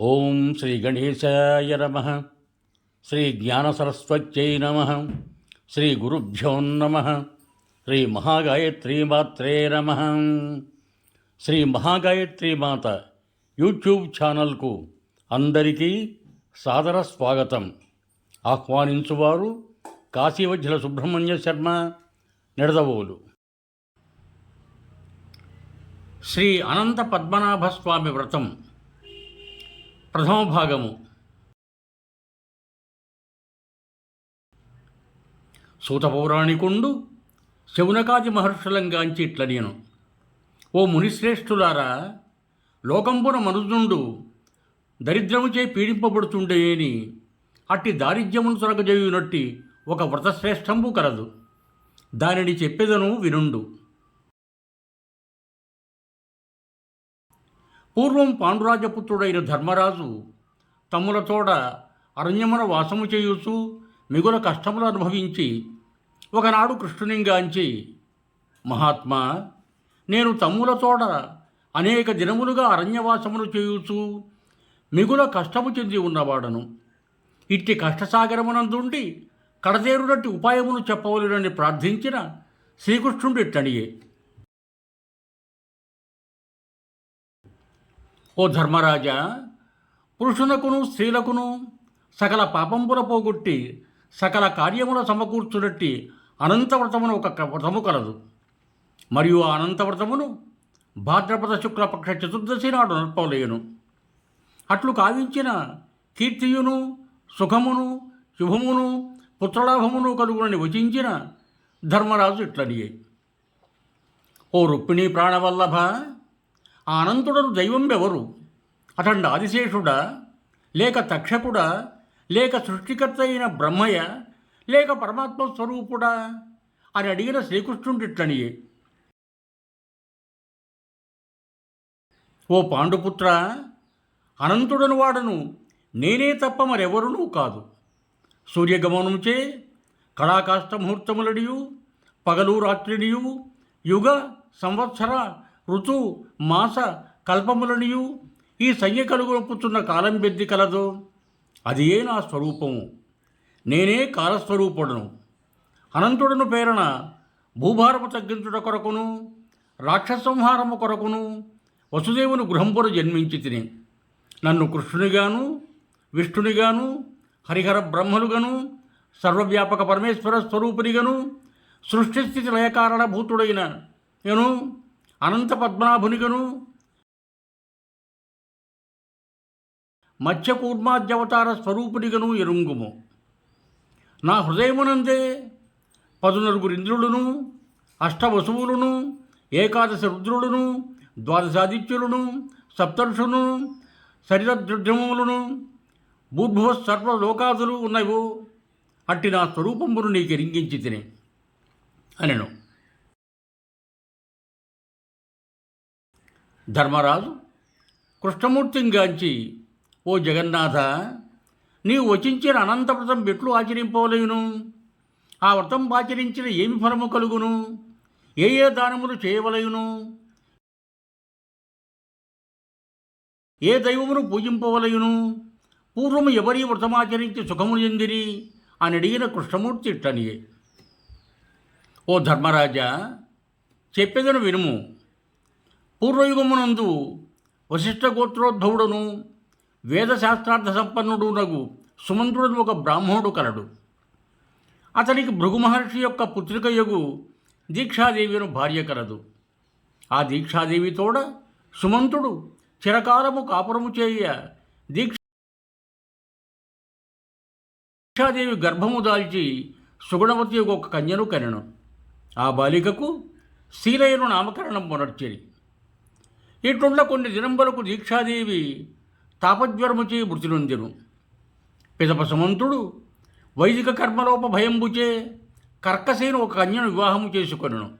ఓం శ్రీ గణేశాయ నమ. శ్రీ జ్ఞానసరస్వత్యై నమ. శ్రీ గురుభ్యో నమ. శ్రీ మహాగాయత్రీమాత్రే నమ. శ్రీ మహాగాయత్రి మాత యూట్యూబ్ ఛానల్కు అందరికీ సాదర స్వాగతం. ఆహ్వానించువారు కాశీవజ్జల సుబ్రహ్మణ్య శర్మ నిడదవోలు. శ్రీ అనంత పద్మనాభ స్వామి వ్రతం ప్రథమ భాగము. సూత పౌరాణికుండు శౌనకాది మహర్షులంగాంచి ఇట్ల నేను ఓ మునిశ్రేష్ఠులారా లోకంపున మనుజుండు దరిద్రముచే పీడింపబడుతుండేని అట్టి దారిద్ర్యమును తొలగజేయునట్టి ఒక వ్రతశ్రేష్టంబు కలదు. దానిని చెప్పెదను వినుండు. పూర్వం పాండురాజపుత్రుడైన ధర్మరాజు తమ్ములతోడ అరణ్యమున వాసము చేయుచూ మిగుల కష్టములు అనుభవించి ఒకనాడు కృష్ణునింగాంచి మహాత్మా నేను తమ్ములతోడ అనేక దినములుగా అరణ్యవాసములు చేయుచు మిగుల కష్టము చెంది ఉన్నవాడను. ఇట్టి కష్టసాగరమునందుండి కడతేరునట్టి ఉపాయమును చెప్పవలనని ప్రార్థించిన శ్రీకృష్ణుడు ఇట్టనియే ఓ ధర్మరాజా పురుషునకును స్త్రీలకును సకల పాపంపుల పోగొట్టి సకల కార్యముల సమకూర్చునట్టి అనంతవ్రతమును ఒక క- వ్రతము కలదు. మరియు ఆ అనంతవ్రతమును భాద్రపద శుక్లపక్ష చతుర్దశి నాడు నడపలేను అట్లు కావించిన కీర్తియును సుఖమును శుభమును పుత్రలాభమును కలుగునని వచించిన ధర్మరాజు ఇట్లనియే. ఓ రుక్మిణీ ప్రాణవల్లభ ఆ అనంతుడను దైవం ఎవరు అతడు ఆదిశేషుడా లేక తక్షకుడా లేక సృష్టికర్త అయిన బ్రహ్మయ లేక పరమాత్మ స్వరూపుడా అని అడిగిన శ్రీకృష్ణుడిట్లనియే. ఓ పాండుపుత్ర అనంతుడను వాడను నేనే తప్ప మరెవరునూ కాదు. సూర్యగమనముచే కళాకాష్ట ముహూర్తములడియు పగలు రాత్రినియు యుగ సంవత్సర ఋతు మాస కల్పములనియు ఈ సంఖ్య కలుగుపుతున్న కాలం బెద్ది కలదు. అది ఏ నా స్వరూపము? నేనే కాలస్వరూపుడను. అనంతుడను పేరన భూభారము తగ్గించుట కొరకును రాక్షసంహారము కొరకును వసుదేవుని గృహంపుర జన్మించి తిని నన్ను కృష్ణునిగాను విష్ణునిగాను హరిహర బ్రహ్మలుగాను సర్వవ్యాపక పరమేశ్వర స్వరూపునిగాను సృష్టిస్థితి లయకారణభూతుడైన నేను అనంత పద్మనాభునిగను మత్స్యకూర్మాద్యవతార స్వరూపునిగను ఎరుంగుము. నా హృదయమునందే పదునరుగురు ఇంద్రులను అష్టవసువులను ఏకాదశ రుద్రులను ద్వాదశాదిత్యులను సప్తర్షులను శరీరద్రములను భూభువ సర్వ లోకాదులు ఉన్నవు అట్టి నా స్వరూపమును నీకు ఎరింగించి తిని అనెను. ధర్మరాజు? కృష్ణమూర్తింగాంచి ఓ జగన్నాథ నీవు వచించిన అనంత వ్రతం ఎట్లు ఆచరింపలేను ఆ వ్రతం ఆచరించిన ఏమి ఫలము కలుగును? ఏ ఏ దానములు చేయవలయును ఏ దైవమును పూజింపవలయును పూర్వము ఎవరి వ్రతమాచరించి సుఖము చెందిరి? అని అడిగిన కృష్ణమూర్తి ఇట్టనియే ఓ ధర్మరాజా చెప్పేదను వినుము. పూర్వయుగమునందు వశిష్ఠ గోత్రోద్ధవుడును వేదశాస్త్రార్థ సంపన్నుడునగు సుమంత్రుడు ఒక బ్రాహ్మణుడు కలడు. అతనికి భృగు మహర్షి యొక్క పుత్రికయగు దీక్షాదేవిను భార్య కలదు. ఆ దీక్షాదేవి తోడ సుమంతుడు చిరకాలము కాపురము చేయ దీక్షాదేవి గర్భము దాల్చి సుగుణవతి ఒక కన్యను కనెను. ఆ బాలికకు శీలయను నామకరణం మొనర్చిరి ఇట్లుండ కొన్ని దినంబలకు దీక్షాదేవి తాపజ్వరముచే మృతి నొందెను పిదప వైదిక కర్మలోప భయంబుచే కర్కసేను ఒక కన్యను వివాహము చేసుకొనెను.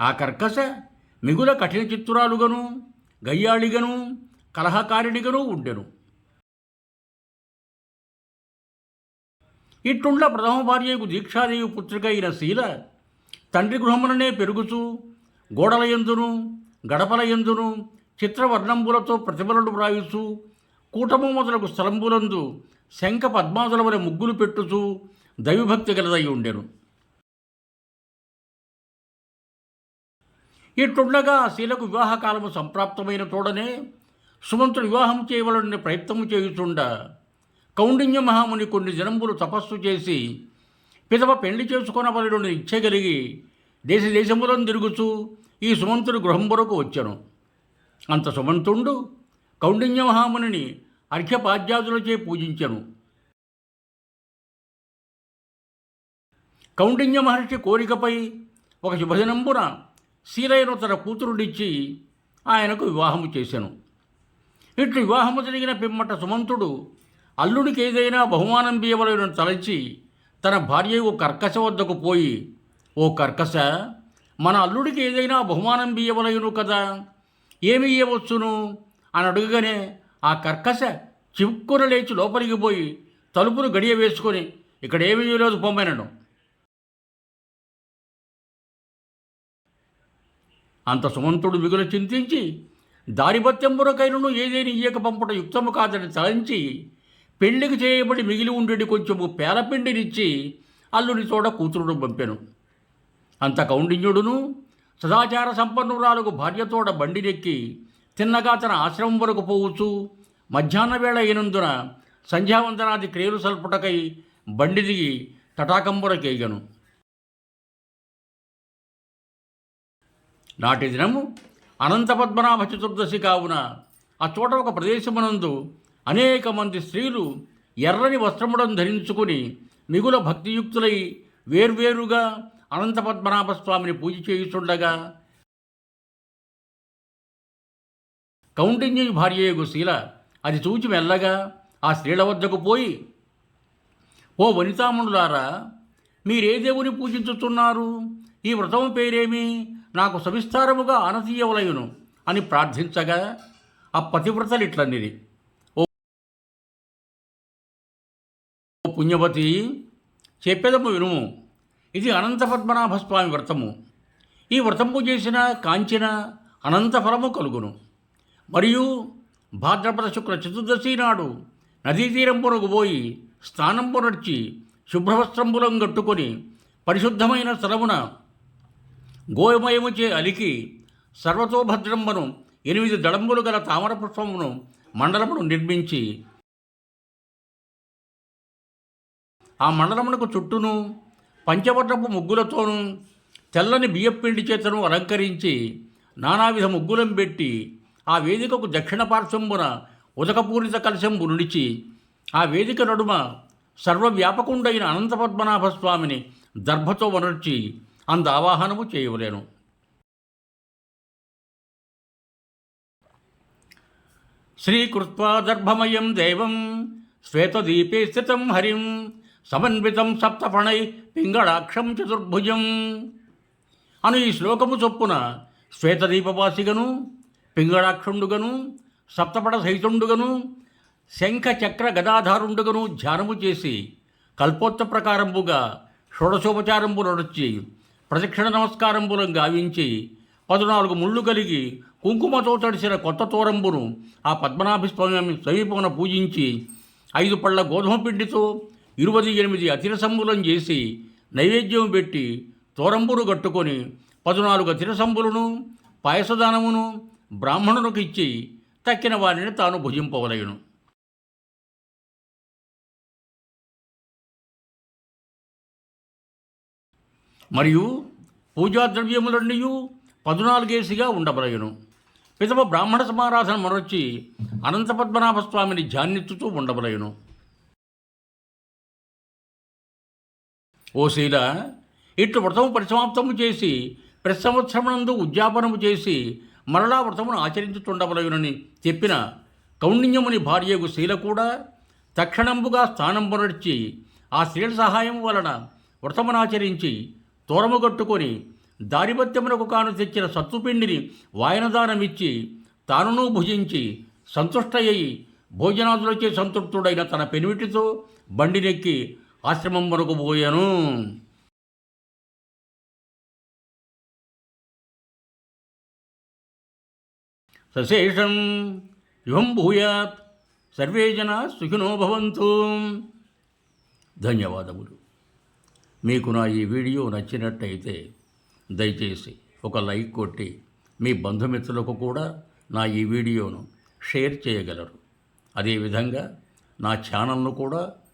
ఆ కర్కస మిగుల కఠిన చిత్తురాలుగను గయ్యాళిగను కలహకారిడిగను ఉండెను. ఇట్టుండ ప్రథమ భార్యకు దీక్షాదేవి పుత్రిక అయిన శీల తండ్రి గృహముననే పెరుగుచూ గోడల ఎందును గడపల ఎందును చిత్రవర్ణంబులతో ప్రతిమలను వ్రాయుచు కూటము మొదలగు స్థలంబులందు శంఖ పద్మాదుల వలె ముగ్గులు పెట్టుచూ దైవభక్తి గలదై ఉండెను. ఇట్లుండగా ఆ శీలకు వివాహకాలము సంప్రాప్తమైన తోడనే సుమంతుడు వివాహం చేయవలనని ప్రయత్నము చేయుచుండ కౌండిన్య మహాముని కొన్ని జనంబులు తపస్సు చేసి పిదవ పెళ్ళి చేసుకొనవలనని ఇచ్చగలిగి దేశ దేశములను తిరుగుచూ ఈ సుమంతుడు గృహం వరకు వచ్చాను. అంత సుమంతుండు కౌండిన్య మహామునిని అర్ఘ్యపాద్యాదులచే పూజించను. కౌండిన్య మహర్షి కోరికపై ఒక శుభదినంబున శీలైన తన కూతురుడిచ్చి ఆయనకు వివాహము చేశాను ఇట్లు వివాహము జరిగిన పిమ్మట సుమంతుడు అల్లుడికి ఏదైనా బహుమానం బియ్యవలను తలచి తన భార్య ఓ కర్కశ వద్దకు పోయి ఓ కర్కశ మన అల్లుడికి ఏదైనా బహుమానం బియ్యవలయును కదా? ఏమి ఇయ్యవచ్చును? అని అడుగగానే ఆ కర్కశ చిక్కున లేచి లోపలికి పోయి తలుపులు గడియ వేసుకొని ఇక్కడ ఏమీ లేదు పొమ్మనను. అంత సుమంతుడు మిగులు చింతించి దారిభత్యంబురకైనను ఏదేని ఇయ్యక పంపుట యుక్తము కాదని తలంచి పెళ్ళికి చేయబడి మిగిలి ఉండేటి కొంచెము పేలపిండినిచ్చి అల్లుని తోడ కూతురుడు పంపాను. అంత కౌండిన్యుడును సదాచార సంపన్నురాలకు భార్యతోడ బండినెక్కి తిన్నగా తన ఆశ్రమం వరకు పోవచ్చు. మధ్యాహ్న వేళ అయినందున సంధ్యావందనాది క్రియలు సల్పుటకై బండి దిగి తటాకంబురకేగను నాటి దినము అనంత పద్మనాభ చతుర్దశి కావున ఆ చోట ఒక ప్రదేశమునందు అనేక మంది స్త్రీలు ఎర్రని వస్త్రములను ధరించుకుని మిగుల భక్తియుక్తులై వేర్వేరుగా అనంత పద్మనాభ స్వామిని పూజ చేయుచుండగా కౌండిన్య భార్యయగు శీల అది చూచి మెల్లగా ఆ స్త్రీల వద్దకు పోయి ఓ వనితామునులారా మీరే దేవుని పూజించుతున్నారు ఈ వ్రతము పేరేమి? నాకు సవిస్తారముగా ఆనతీయవలయును అని ప్రార్థించగా ఆ పతివ్రతలు ఇట్లన్నది ఓ ఓ పుణ్యవతి చెప్పేదము వినుము. ఇది అనంత స్వామి వ్రతము. ఈ వ్రతము చేసిన కాంచిన అనంత ఫలము కలుగును. మరియు భాద్రపద శుక్ల చతుర్దశి నాడు నదీ తీరంపునకు పోయి స్నానంపు నడిచి శుభ్రవస్త్రంబులం కట్టుకొని పరిశుద్ధమైన స్థలమున గోయమయముచే అలికి సర్వతోభద్రంబను ఎనిమిది దళంబులు గల తామర పుష్పమును మండలమును నిర్మించి ఆ మండలమునకు చుట్టూను పంచవటపు ముగ్గులతోనూ తెల్లని బియ్యపిండి చేతను అలంకరించి నానావిధ ముగ్గులం పెట్టి ఆ వేదికకు దక్షిణ పార్శ్వంబున ఉదకపూరిత కలశంబు నుడిచి ఆ వేదిక నడుమ సర్వవ్యాపకుండైన అనంత పద్మనాభ స్వామిని దర్భతో వనర్చి అంద ఆవాహనము చేయవలేను. శ్రీకృత్వాదర్భమయం దేవం శ్వేతదీపే స్థితం హరిం సమన్వితం సప్తఫణై పింగళాక్షం చతుర్భుజం. అను ఈ శ్లోకము చొప్పున శ్వేతదీపవాసిగను పింగళాక్షుండుగను సప్తపడ సహితుండుగను శంఖ చక్ర గదాధారుండుగను ధ్యానము చేసి కల్పోత్త ప్రకారంబుగా షోడశోపచారంబు నడుచి ప్రదక్షిణ నమస్కారంబులం గావించి పద్నాలుగు ముళ్ళు కలిగి కుంకుమతో తడిసిన కొత్త తోరంబును ఆ పద్మనాభ స్వామి సమీపమున పూజించి ఐదు పళ్ళ గోధుమ పిండితో ఇరవై ఎనిమిది అతిరసంబులం చేసి నైవేద్యం పెట్టి తోరంబును కట్టుకొని పద్నాలుగు అతిరసంబులను పాయసదానమును బ్రాహ్మణునికి ఇచ్చి తక్కిన వారిని తాను భుజింపవలయును. మరియు పూజాద్రవ్యములన్నీ పదునాలుగేసిగా ఉండబలయును. పిదవ బ్రాహ్మణ సమారాధన మరొచ్చి అనంతపద్మనాభ స్వామిని ధ్యానించుతూ ఉండబలయును. ఓ శీల ఇట్లు వ్రతము పరిసమాప్తము చేసి ప్రతి సంవత్సరమునందు ఉద్యాపనము చేసి మరలా వ్రతమును ఆచరించుతుండవలయునని చెప్పిన కౌండిన్యముని భార్యకు శీల కూడా తక్షణంబుగా స్థానం పునర్చి ఆ స్త్రీల సహాయం వలన వ్రతమునాచరించి తోరము కట్టుకొని దారిపత్యమునకు కాను తెచ్చిన సత్తుపిండిని వాయనదానమిచ్చి తానును భుజించి సంతుష్టయ్యి భోజనాదులచే సంతృప్తుడైన తన పెనిమిటితో బండినెక్కి ఆశ్రమం వరకు పోయాను. సశేషం యువం భూయాత్. సర్వే జన సుఖినో భవంతు. ధన్యవాదములు. మీకు నా ఈ వీడియో నచ్చినట్టయితే దయచేసి ఒక లైక్ కొట్టి మీ బంధుమిత్రులకు కూడా నా ఈ వీడియోను షేర్ చేయగలరు. అదేవిధంగా నా ఛానల్ను కూడా